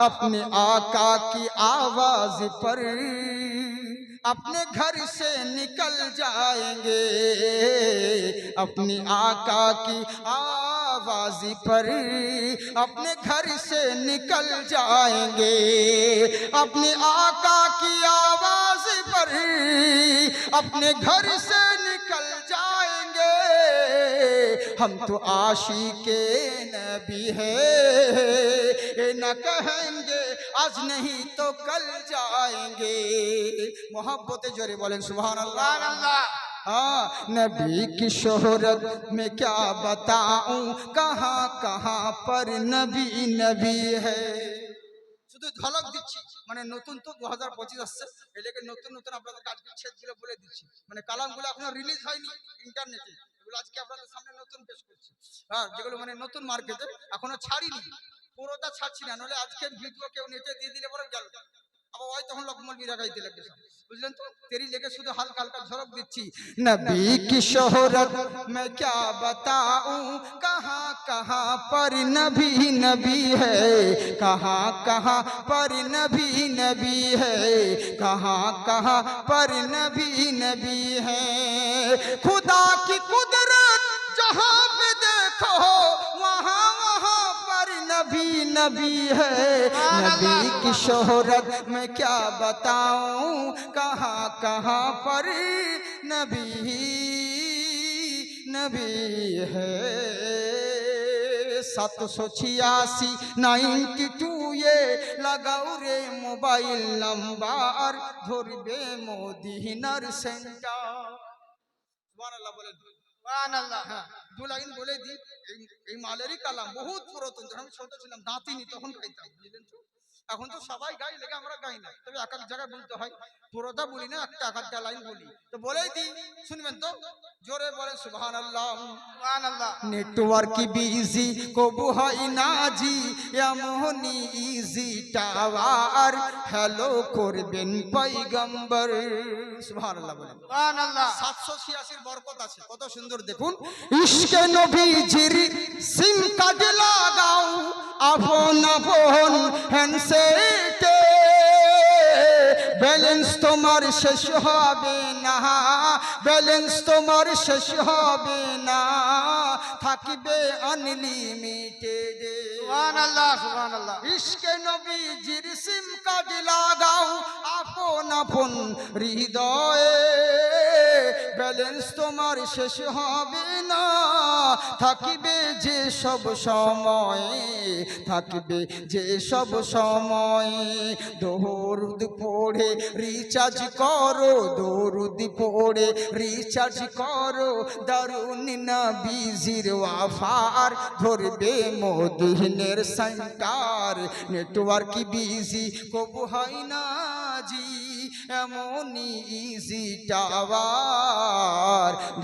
اپنے آقا کی آواز پر اپنے گھر سے نکل جائیں گے۔ اپنے آقا کی آواز پر اپنے گھر سے نکل جائیں گے۔ اپنے آقا کی آواز پر اپنے گھر سے ہم تو عاشق نبی ہے نہ کہیں گے آج نہیں تو کل جائیں گے۔ محبت جورے بولیں سبحان اللہ اللہ ہاں، نبی کی شہرت میں کیا بتاؤں؟ کہاں کہاں پر نبی نبی ہے۔ شدھ دھلک دیچی মানে নতুন তো দু হাজার পঁচিশ আসছে এটাকে নতুন নতুন আপনাদের আজকে ছেদগুলো বলে দিচ্ছি। মানে কালামগুলো এখনও রিলিজ হয়নি ইন্টারনেটে এগুলো আজকে আপনাদের সামনে নতুন পেশ করছি। হ্যাঁ যেগুলো মানে নতুন মার্কেটে এখনও ছাড়িনি। পুরোটা ছাড়ছি না নাহলে আজকে ভিডিও কেউ নেটে দিয়ে দিলে পরে গেল। আবার ওই তখন বুঝলেন তো? তেরি লেগে শুধু হালকা হালকা ঝরক দিচ্ছি। নবী কি মে ক্যা বাতাউ? کہاں پر نبی نبی ہے؟ کہاں کہاں پر نبی نبی ہے؟ کہاں کہاں پر نبی نبی ہے؟ خدا کی قدرت جہاں پہ دیکھو، وہاں وہاں پر نبی نبی ہے۔ نبی کی شہرت میں کیا بتاؤں؟ کہاں کہاں پر نبی نبی ہے؟ সাতশো ছিয়াশি নাইনটি টু এ লাগাও রে মোবাইল নাম্বার, ধরবে মোদিনার সেন্টার। বলেন হ্যাঁ, দু লাইন বলে দিই। এই মালেরই কালাম, বহুত পুরাতন। যখন আমি ছোট ছিলাম দাঁতিনি তখন খাইতাম, বুঝলেন তো? এখন তো সবাই গাই লেগে আমরা গাই না। তবে এক এক জায়গায় বলতে হয় পুরোটা বলি না একটা এক একটা লাইন বলি। তো বলেই দিই শুনবেন তো? জোরে বলেন সুবহান আল্লাহ সুবহানাল্লাহ। নেটওয়ার্ক বিজি কবু হয় না জি এমনই ইজি টাওয়ার হ্যালো করবেন পৈগম্বর সুবহানাল্লাহ বলেন। সুবহানাল্লাহ। সাতশো ছিয়াশির বরকত আছে। কত সুন্দর দেখুন। ইশকে নবীজির সিম কার্ড লাগাও। আপন আপন হ্যান্ডসেটে ব্যালেন্স তোমার শেষ হবে না ব্যালেন্স তোমার শেষ হবে না। থাকিবে আনলিমিটেড সুবহানাল্লাহ সুবহানাল্লাহ। ইশকে নবীজির সিম কার্ড লাগাও আপন আপন হৃদয়ে। ব্যালেন্স তোমার শেষ হবে না। থাকিবে যে সব সময়, থাকবে যে সব সময়। দৌড় পড়ে রিচার্জ করো দৌড় পড়ে রিচার্জ করো। দারুণ না বিজির ওয়াফার ধরবে মোদিনের সেন্টার নেটওয়ার্ক বিজি কবু হয় না জি, এমনই ইজি টাওয়ার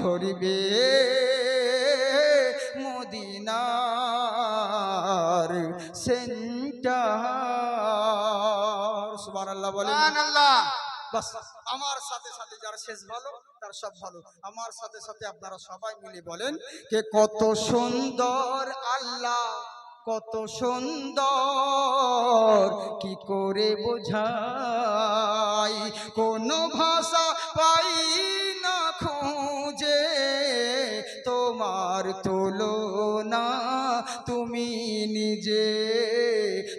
ধরবে। মদিনার সেন্টার সুবহানাল্লাহ বলেন। সুবহানাল্লাহ। বাস আমার সাথে সাথে যারা শেষ ভালো তার সব ভালো। আমার সাথে সাথে আপনারা সবাই মিলে বলেন কে কত সুন্দর আল্লাহ কত সুন্দর। কি করে বোঝাই? কোন ভাষা পাই তোমার তুলনা তুমি নিজে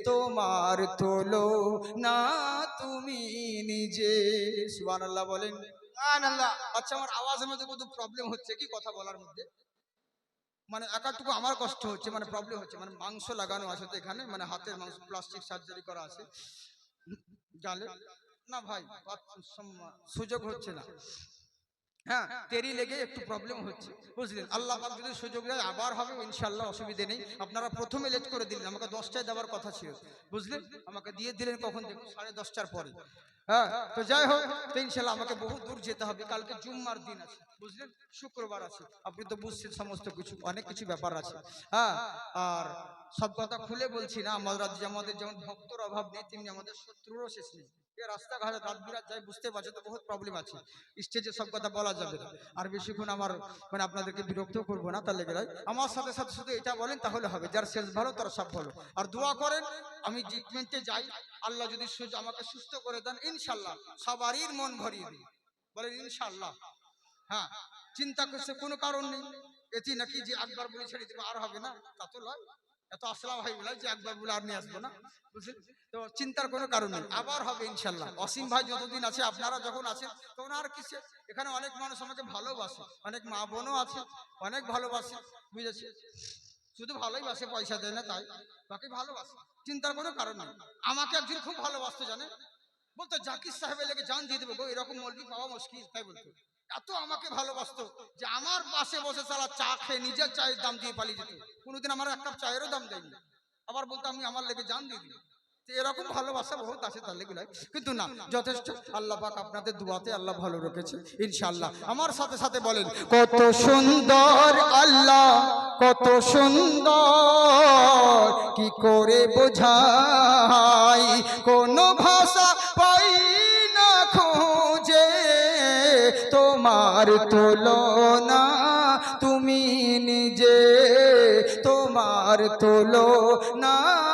তোমার তোলো না তুমি নিজে। সুবান আল্লাহ বলেন আচ্ছা আমার আওয়াজের মধ্যে কত প্রবলেম হচ্ছে কি কথা বলার মধ্যে? মানে একাটুকু আমার কষ্ট হচ্ছে মানে প্রবলেম হচ্ছে। মানে মাংস লাগানো আছে তো এখানে মানে হাতের মাংস প্লাস্টিক সার্জারি করা আছে। গালে? না ভাই সুযোগ হচ্ছে না। হ্যাঁ দেরি লেগে একটু প্রবলেম হচ্ছে। বুঝলেন? আল্লাহ পাক যদি সুযোগ দেয় আবার হবে ইনশাল্লাহ অসুবিধে নেই। আপনারা প্রথমে লেট করে দিলেন আমাকে দশটায় দেওয়ার কথা ছিল। বুঝলেন? আমাকে দিয়ে দিলেন কখন? দেখুন সাড়ে দশটার পরে। হ্যাঁ তো যাই হোক তো ইনশাল্লাহ আমাকে বহু দূর যেতে হবে। কালকে জুম্মার দিন আছে বুঝলেন? শুক্রবার আছে। আপনি তো বুঝছেন সমস্ত কিছু অনেক কিছু ব্যাপার আছে। হ্যাঁ আর সব কথা খুলে বলছি না আমাদের রাজ্যে আমাদের যেমন ভক্তর অভাব নেই তেমনি আমাদের শত্রুরও শেষ নেই। রাস্তাঘাটে রাত বিরাত যাই বুঝতে তো প্রবলেম আছে। স্টেজে সব কথা বলা যাবে না। আর বেশিক্ষণ আমার মানে আপনাদেরকে বিরক্ত না আমার সাথে সাথে শুধু এটা বলেন, তাহলে হবে। যার ভালো, তার সব ভালো। আর দোয়া করেন, আমি ট্রিটমেন্টে যাই। আল্লাহ যদি আমাকে সুস্থ করে দেন ইনশাল্লাহ সবারই মন ভরিয়ে দিই। বলেন ইনশাল্লাহ হ্যাঁ চিন্তা করছে, কোনো কারণ নেই। এটি নাকি যে একবার বলে ছেড়ে আর হবে না? তা তো লয় এত আসলা ভাই বলে যে একবার বলে আর নিয়ে আসব না বুঝলেন তো চিন্তার কোনো কারণ নেই, আবার হবে ইনশাল্লাহ। অসীম ভাই যতদিন আছে, আপনারা যখন আছেন, তখন আর কিসে এখানে অনেক মানুষ আমাকে ভালোবাসে, অনেক মা বোনও আছে, অনেক ভালোবাসে, বুঝেছি? শুধু ভালোই বাসে পয়সা দেয় না তাই, বাকি ভালোবাসে। চিন্তার কোনো কারণ নেই। আমাকে একজন খুব ভালোবাসতো জানে বলতো, জাকির সাহেবের লেগে জান দিয়ে দেবো গো, এরকম মলবি পাওয়া মুশকিল, তাই বলতো। এত আমাকে ভালোবাসতো যে আমার পাশে বসে সারা চা খেয়ে নিজের চায়ের দাম দিয়ে পালিয়ে যেত। কোনোদিন আমার এক কাপ চায়েরও দাম দেয়নি। আবার বলতো, আমি আমার লেগে জান দিয়ে এরকম ভালোবাসা বহুত আছে তার লেগে কিন্তু না, যথেষ্ট। আল্লাহ পাক আপনাদের দুয়াতে আল্লাহ ভালো রেখেছে, ইনশাআল্লাহ। আমার সাথে সাথে বলেন, কত সুন্দর আল্লাহ, কত সুন্দর। কি করে বোঝাই কোন ভাষা তোমার তুলনা তুমি নিজে তোমার তুলনা।